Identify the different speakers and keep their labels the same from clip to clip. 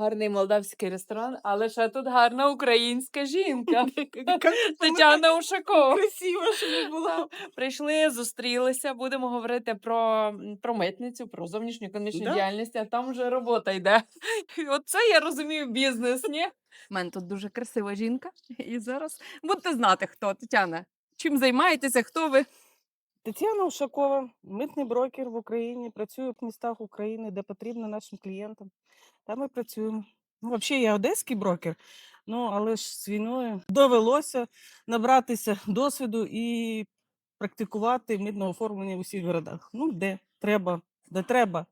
Speaker 1: Гарний молдавський ресторан, але ще тут гарна українська жінка. Тетяна Ушакова.
Speaker 2: Красиво, що не було.
Speaker 1: Та, Прийшли, зустрілися, будемо говорити про, про митницю, про зовнішню економічну
Speaker 2: Да.
Speaker 1: діяльність, а там вже робота йде. Оце я розумію бізнес, ні? У мене тут дуже красива жінка. І зараз будете знати, хто Тетяна. Чим займаєтеся, хто ви?
Speaker 2: Тетяна Ушакова, митний брокер в Україні, працюю в містах України, де потрібно нашим клієнтам. Там ми працюємо. Ну, взагалі, я одеський брокер, ну але ж з війною довелося набратися досвіду і практикувати митне оформлення в усіх городах. Ну, де треба, де треба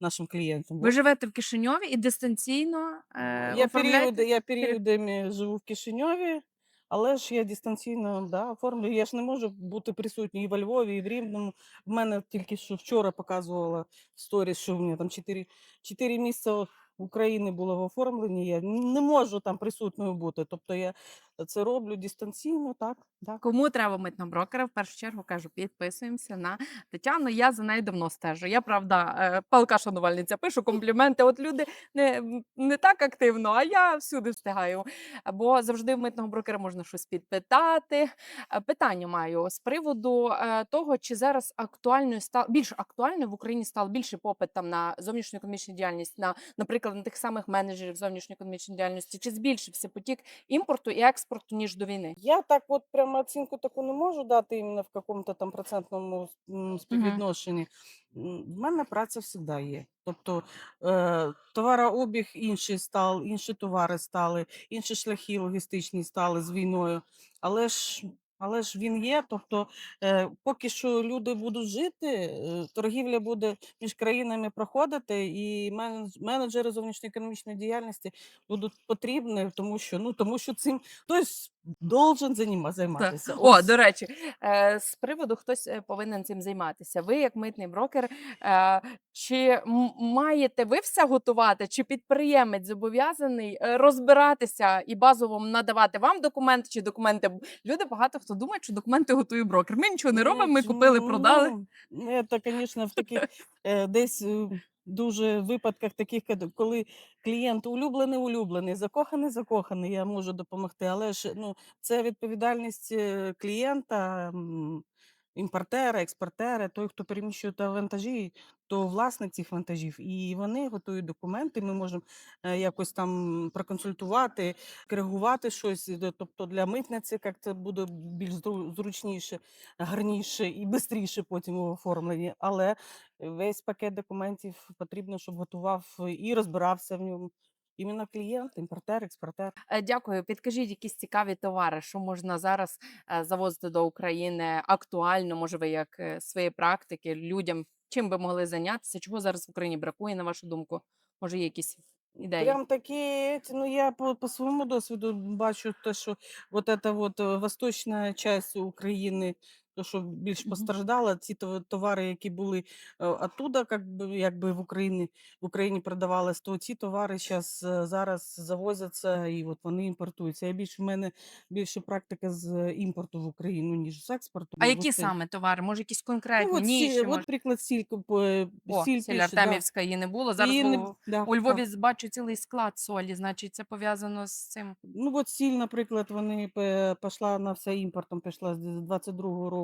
Speaker 2: нашим клієнтам.
Speaker 1: Ви живете в Кишиньові і дистанційно е,
Speaker 2: Я,
Speaker 1: оформляєте?
Speaker 2: періоди, я періодами живу в Кишиньові, але ж я дистанційно да, оформлюю. Я ж не можу бути присутній і во Львові, і в Рівному. В мене тільки що вчора показувала в сторіс, що в мене там 4, 4 місця України було в оформленні. Я не можу там присутньою бути. Тобто я це роблю дистанційно, так. так.
Speaker 1: Кому треба митного брокера? В першу чергу кажу, підписуємося на Тетяну. Я за нею давно стежу. Я правда е, палка шанувальниця, пишу компліменти. От люди не, не так активно, а я всюди встигаю. Бо завжди в митного брокера можна щось підпитати. Е, Питання маю з приводу е, того, чи зараз актуальною став більш актуальною в Україні став більший попит там на зовнішню економічну діяльність, на, наприклад, на тих самих менеджерів зовнішньої економічної діяльності, чи збільшився потік імпорту і експорту ніж до війни?
Speaker 2: Я так от прямо оцінку таку не можу дати іменно в якому-то там процентному співвідношенні. В мене праця завжди є. Тобто е, товарообіг інший став, інші товари стали, інші шляхи логістичні стали з війною. Але ж, але ж він є. Тобто, е, поки що люди будуть жити, е, торгівля буде між країнами проходити, і менедж- менеджери зовнішньоекономічної діяльності будуть потрібні, тому що ну тому що цим хтось должен заніма- займатися.
Speaker 1: О, до речі, е, з приводу хтось е, повинен цим займатися. Ви, як митний брокер, е, чи маєте ви все готувати, чи підприємець зобов'язаний розбиратися і базово надавати вам документи, чи документи? Люди багато хто думає, що документи готує брокер. Ми нічого не робимо, ми купили, продали.
Speaker 2: Ну, це, звісно, в таких десь дуже випадках таких, коли клієнт улюблений, улюблений, закоханий, закоханий, я можу допомогти. Але ж ну, це відповідальність е, клієнта, м, імпортера, експортера, той, хто переміщує та вантажі, то власник цих вантажів. І вони готують документи. Ми можемо е, якось там проконсультувати, коригувати щось. е, Тобто для митниці як це буде більш зру- зручніше, гарніше і швидше потім у оформленні. Але весь пакет документів потрібно, щоб готував і розбирався в ньому. Іменно клієнт, імпортер, експортер.
Speaker 1: Е, Дякую. Підкажіть якісь цікаві товари, що можна зараз е, завозити до України актуально, може ви як е, свої практики людям, чим би могли зайнятися? Чого зараз в Україні бракує, на вашу думку? Може, є якісь ідеї?
Speaker 2: Прям такі, ну я по, по своєму досвіду бачу те, що эта вот е, восточна часть України, то, що більш постраждала, ці товари, які були е, оттуда, как би, якби в Україні, в Україні продавались, то ці товари щас, е, зараз завозяться і от вони імпортуються. Я більше в мене більше практика з імпорту в Україну, ніж з експорту.
Speaker 1: А
Speaker 2: Ну,
Speaker 1: які
Speaker 2: от
Speaker 1: саме товари? Може, якісь
Speaker 2: Ну,
Speaker 1: конкретні
Speaker 2: от, сі,
Speaker 1: ніші?
Speaker 2: от
Speaker 1: може?
Speaker 2: приклад сіль,
Speaker 1: О,
Speaker 2: сіль
Speaker 1: сіль
Speaker 2: пише, да.
Speaker 1: Її не було. Зараз у,
Speaker 2: не б- да,
Speaker 1: у. Львові з- бачу цілий склад солі, значить, це пов'язано з цим.
Speaker 2: Ну, от сіль, наприклад, вони пішла на все імпортом, пішла з 22-го року.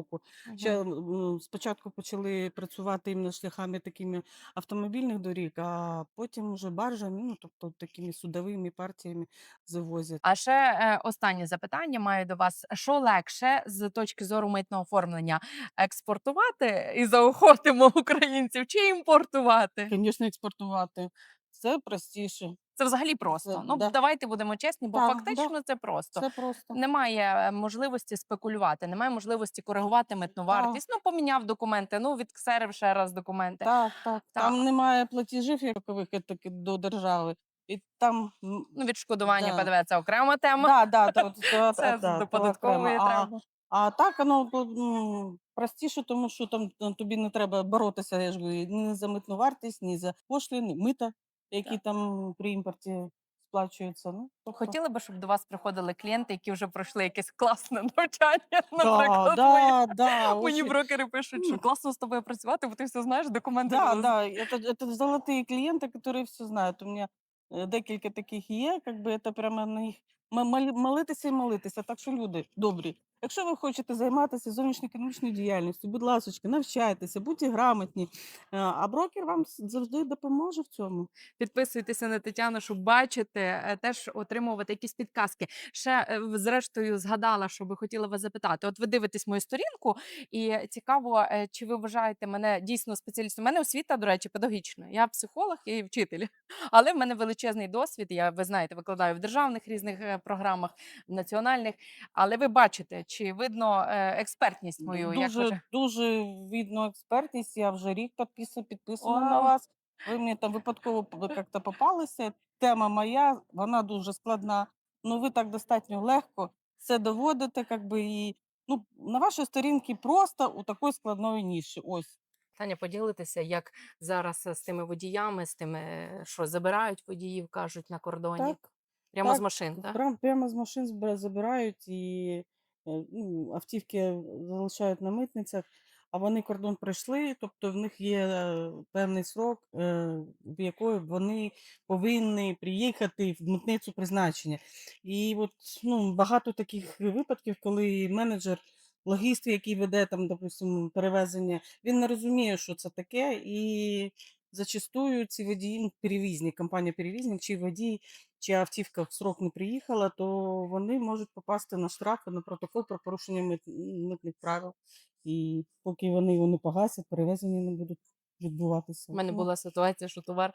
Speaker 2: Ще
Speaker 1: Мгм.
Speaker 2: м, спочатку почали працювати іменно шляхами такими автомобільних доріг, а потім вже баржами, ну тобто такими судовими партіями завозять.
Speaker 1: А ще е, останнє запитання маю до вас: що легше з точки зору митного оформлення експортувати і заохотимо українців чи імпортувати?
Speaker 2: Звісно, експортувати. Це простіше.
Speaker 1: Це взагалі просто.
Speaker 2: Це-
Speaker 1: ну
Speaker 2: да.
Speaker 1: давайте будемо чесні, бо
Speaker 2: Да,
Speaker 1: фактично
Speaker 2: да.
Speaker 1: це просто.
Speaker 2: Це просто.
Speaker 1: Немає е, можливості спекулювати, немає можливості коригувати митну вартість. Ну, поміняв документи, ну відксерив ще раз документи.
Speaker 2: Так, так.
Speaker 1: Та.
Speaker 2: Там немає платежів якових таки до держави. І там
Speaker 1: Ну, відшкодування
Speaker 2: Да.
Speaker 1: ПДВ це окрема тема.
Speaker 2: Да, да, то, то,
Speaker 1: Це
Speaker 2: да,
Speaker 1: до податкової.
Speaker 2: А,
Speaker 1: треба.
Speaker 2: а так воно простіше, тому що там тобі не треба боротися я ж говорю, ні за митну вартість, ні за пошлини, мита, які
Speaker 1: Так.
Speaker 2: там при імпорті сплачуються. Ну, тобто,
Speaker 1: Хотіли би, щоб до вас приходили клієнти, які вже пройшли якесь класне навчання.
Speaker 2: да,
Speaker 1: Наприклад,
Speaker 2: да, да,
Speaker 1: мої, мені
Speaker 2: очень-
Speaker 1: брокери пишуть, що
Speaker 2: М.
Speaker 1: класно з тобою працювати, бо ти все знаєш, документи.
Speaker 2: Да,
Speaker 1: роз-
Speaker 2: да, это, это золотые клиенты, которые все знают. У меня е, декілька таких є, якби це прямо на їх ма- малі- молитися і молитися. Так що, люди добрі, якщо ви хочете займатися зовнішньоекономічною діяльністю, будь ласка, навчайтеся, будьте грамотні, е, а брокер вам завжди допоможе в цьому.
Speaker 1: Підписуйтеся на Тетяну, щоб бачити, е, теж отримувати якісь підказки. Ще е, зрештою згадала, що би хотіла вас запитати. От ви дивитесь мою сторінку, і цікаво, чи ви вважаєте мене дійсно спеціалістом? У мене освіта, до речі, педагогічна. Я психолог і вчитель, але в мене величезний досвід. Я ви знаєте, викладаю в державних різних програмах, в національних. Але ви бачите, чи видно е, експертність мою? як
Speaker 2: Дуже,
Speaker 1: ви...
Speaker 2: дуже видно експертність. Я вже рік підписана на вас. Ви мені там випадково як-то попалися. Тема моя, вона дуже складна. Ну ви так достатньо легко все доводите, якби і ну на вашій сторінці просто у такої складної ніші. Ось
Speaker 1: Таня, поділитися, як зараз е, з тими водіями, з тими, е, що забирають водіїв, кажуть на кордоні.
Speaker 2: так.
Speaker 1: Прямо з машин, так?
Speaker 2: Прям, прямо з машин забирають і е, ну, автівки залишають на митницях, а вони кордон пройшли, тобто в них є певний срок, е, в якої вони повинні приїхати в митницю призначення. І от ну, багато таких випадків, коли менеджер. Логіст, який веде там, допустимо, перевезення, він не розуміє, що це таке, і зачастую ці водії, ну, перевізник, компанія перевізник чи водій чи автівка в срок не приїхала, то вони можуть попасти на штрафи, на протокол про порушення мит, митних правил. І поки вони його не погасять, перевезення не будуть відбуватися.
Speaker 1: У мене
Speaker 2: Ну,
Speaker 1: була ситуація, що товар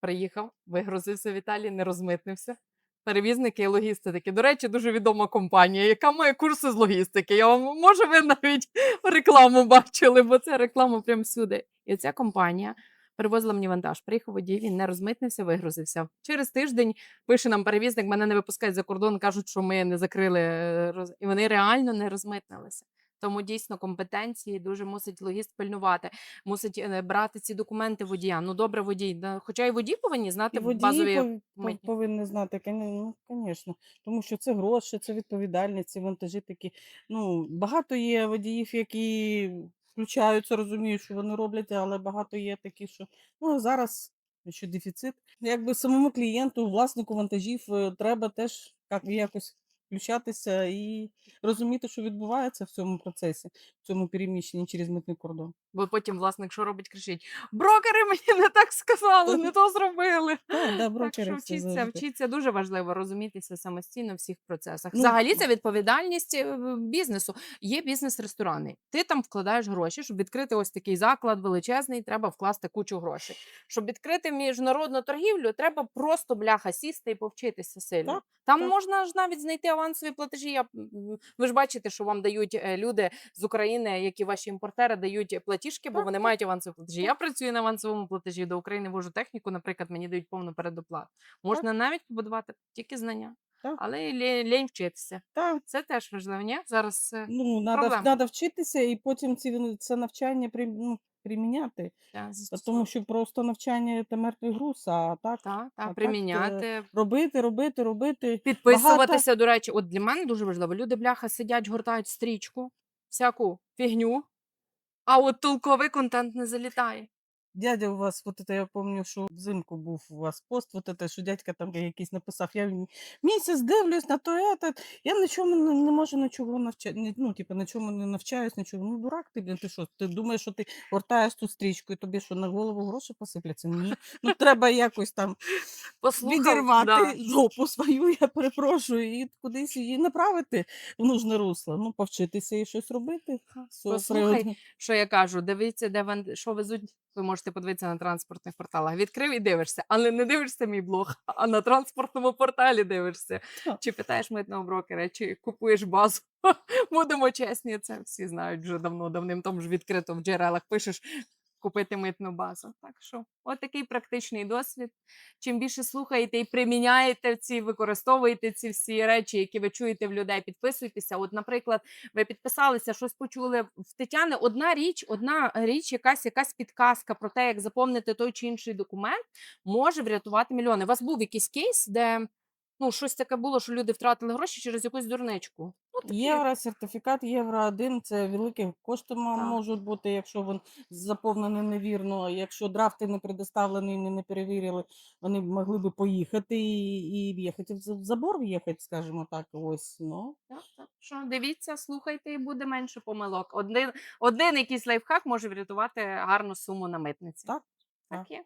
Speaker 1: приїхав, вигрузився в Італії, не розмитнився. Перевізники і логісти такі. До речі, дуже відома компанія, яка має курси з логістики. Я вам може, ви навіть рекламу бачили, бо це реклама прямо всюди. І ця компанія перевозила мені вантаж. Приїхав водій, він не розмитнився, вигрузився. Через тиждень пише нам перевізник, мене не випускають за кордон, кажуть, що ми не закрили е, і вони реально не розмитнилися. Тому дійсно компетенції дуже мусить логіст пильнувати, мусить е, брати ці документи водія. Ну добре, водій. Хоча і водії повинні знати
Speaker 2: І водії
Speaker 1: базові
Speaker 2: пов- повинні знати, ну, звісно, тому що це гроші, це відповідальність, ці вантажі такі. Ну, багато є водіїв, які включаються, розуміють, що вони роблять, але багато є такі, що ну, зараз ще дефіцит. Якби самому клієнту, власнику вантажів, е, треба теж як- якось включатися і розуміти, що відбувається в цьому процесі, в цьому переміщенні через митний кордон.
Speaker 1: Бо потім власник, що робить, кричить: брокери мені не так сказали, не то зробили.
Speaker 2: Так, да,
Speaker 1: Так що
Speaker 2: завжди.
Speaker 1: вчіться дуже важливо розумітися самостійно в всіх процесах.
Speaker 2: Ну,
Speaker 1: Взагалі, це відповідальність е, бізнесу. Є бізнес-ресторани. Ти там вкладаєш гроші, щоб відкрити ось такий заклад величезний, треба вкласти кучу грошей. Щоб відкрити міжнародну торгівлю, треба просто бляха сісти і повчитися сильно.
Speaker 2: Так,
Speaker 1: Там
Speaker 2: так.
Speaker 1: можна ж навіть знайти авансові платежі. Я, ви ж бачите, що вам дають е, люди з України, які ваші імпортери дають платіжки, бо вони мають авансові платежі. Я працюю на авансовому платежі до України, вожу техніку, наприклад, мені дають повну передоплату. Можна навіть побудувати тільки знання,
Speaker 2: Так.
Speaker 1: але лінь вчитися.
Speaker 2: Так,
Speaker 1: Це теж важливо. Ні? Зараз е,
Speaker 2: Ну, надо вчитися і потім ці, ну, це навчання ну, приміняти.
Speaker 1: Та
Speaker 2: Тому що просто навчання це мертвий груз, а так
Speaker 1: та, та,
Speaker 2: так, е,
Speaker 1: приміняти,
Speaker 2: робити, робити, робити.
Speaker 1: підписуватися. До речі, от для мене дуже важливо. Люди бляха сидять, гортають стрічку, всяку фігню, а от толковий контент не залітає.
Speaker 2: Дядя у вас, от це я пам'ятаю, що взимку був у вас пост, от це, що дядька там якийсь написав, я місяць дивлюсь на то, это, я нічому не, не можу нічого навчати, ну, типу, на чому не навчаюсь, нічого. Ну, дурак ти, блін, ти що, ти думаєш, що ти гортаєш ту стрічку і тобі що, на голову гроші посипляться? Ні. Ну, треба якось там
Speaker 1: Послухав,
Speaker 2: відірвати
Speaker 1: да.
Speaker 2: жопу свою, я перепрошую, і кудись її направити в нужне русло. Ну, повчитися і щось робити.
Speaker 1: Послухай, що я кажу, дивіться, де вон, що везуть. Ви можете подивитися на транспортних порталах. Відкрив і дивишся, але не дивишся мій блог, а на транспортному порталі дивишся. Чи питаєш митного брокера, чи купуєш базу. Будемо чесні, це всі знають вже давно, давним тому ж відкрито в джерелах пишеш купити митну базу. Так що, от такий практичний досвід. Чим більше слухаєте і приміняєте ці, використовуєте ці всі речі, які ви чуєте в людей, підписуйтеся. От, наприклад, ви підписалися, щось почули в Тетяни. Одна річ, одна річ, якась якась підказка про те, як заповнити той чи інший документ, може врятувати мільйони. У вас був якийсь кейс, де ну щось таке було, що люди втратили гроші через якусь дурничку. Ну, такі,
Speaker 2: Євро, сертифікат Євро 1 це великі кошти ма-
Speaker 1: Так.
Speaker 2: можуть бути, якщо він заповнений невірно. Якщо драфти не предоставлені, не, не перевірили, вони б могли би поїхати і, і в'їхати в за- в забор, в'їхати, скажімо так. Ось, ну.
Speaker 1: Так, так. Що, дивіться, слухайте, і буде менше помилок. Один, один якийсь лайфхак може врятувати гарну суму на митниці.
Speaker 2: Так,
Speaker 1: Так
Speaker 2: так.
Speaker 1: є.